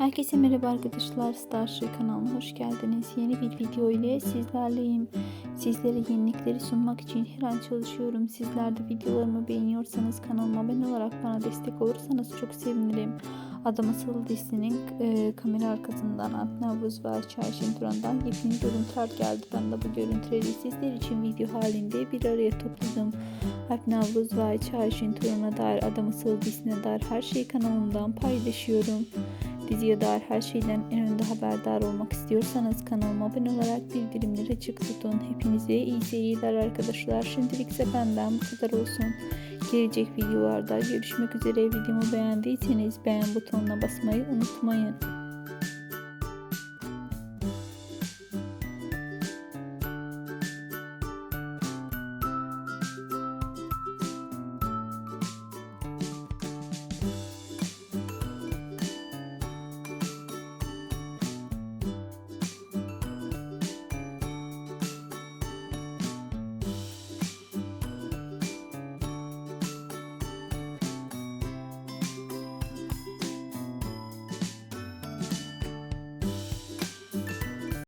Herkese merhaba arkadaşlar. Starship kanalına hoş geldiniz. Yeni bir video ile sizlerleyim. Sizlere yenilikleri sunmak için her an çalışıyorum. Sizler de videolarımı beğeniyorsanız kanalıma abone olarak bana destek olursanız çok sevinirim. Adam Asıl dizisinin e, kamera arkasından Alp Navruz ve Çarşın Turan'dan yepyeni görüntüler geldi. Ben de bu görüntüleri sizler için video halinde bir araya topladım. Alp Navruz ve Çarşın Turan'a dair Adam Asıl dizisine dair her şeyi kanalımdan paylaşıyorum. Diziye dair her şeyden en önde haberdar olmak istiyorsanız kanalıma abone olarak bildirimleri açık tutun. Hepinize iyi seyirler arkadaşlar. Şimdilik benden bu kadar olsun. Gelecek videolarda görüşmek üzere. Videomu beğendiyseniz beğen butonuna basmayı unutmayın.